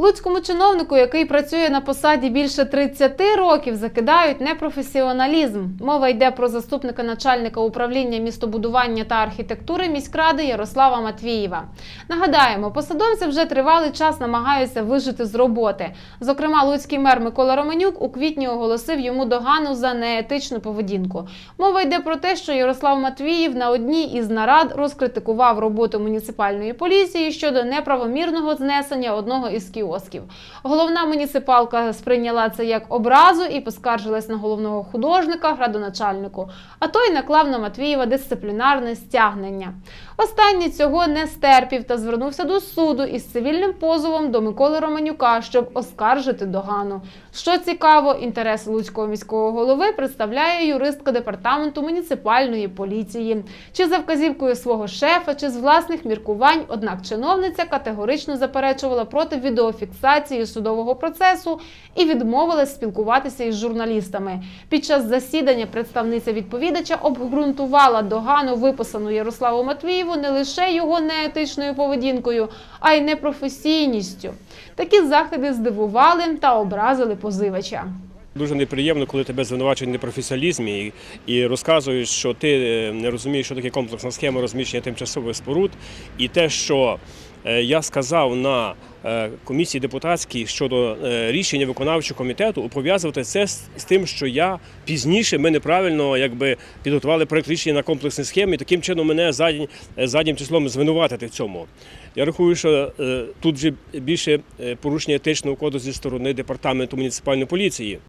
Луцькому чиновнику, який працює на посаді більше 30 років, закидають непрофесіоналізм. Мова йде про заступника начальника управління містобудування та архітектури міськради Ярослава Матвієва. Нагадаємо, посадовці вже тривалий час намагаються вижити з роботи. Зокрема, луцький мер Микола Романюк у квітні оголосив йому догану за неетичну поведінку. Мова йде про те, що Ярослав Матвіїв на одній із нарад розкритикував роботу муніципальної поліції щодо неправомірного знесення одного із кіосків. Головна муніципалка сприйняла це як образу і поскаржилась на головного художника, градоначальнику. А той наклав на Матвієва дисциплінарне стягнення. Останній цього не стерпів та звернувся до суду із цивільним позовом до Миколи Романюка, щоб оскаржити догану. Що цікаво, інтерес Луцького міського голови представляє юристка департаменту муніципальної поліції. Чи за вказівкою свого шефа, чи з власних міркувань, однак чиновниця категорично заперечувала проти відеофіксації судового процесу і відмовилась спілкуватися із журналістами. Під час засідання представниця відповідача обґрунтувала догану, виписану Ярославу Матвієву, не лише його неетичною поведінкою, а й непрофесійністю. Такі заходи здивували та образили позивача. Дуже неприємно, коли тебе звинувачують в непрофесіоналізмі і, розказують, що ти е, не розумієш, що таке комплексна схема розміщення тимчасових споруд, і те, що е, я сказав на е, комісії депутатській щодо рішення виконавчого комітету, пов'язувати це з, тим, що я пізніше ми неправильно якби підготували проект рішення на комплексні схеми, і таким чином мене заднім, заднім числом звинуватити в цьому. Я рахую, що тут вже більше порушення етичного коду зі сторони департаменту муніципальної поліції.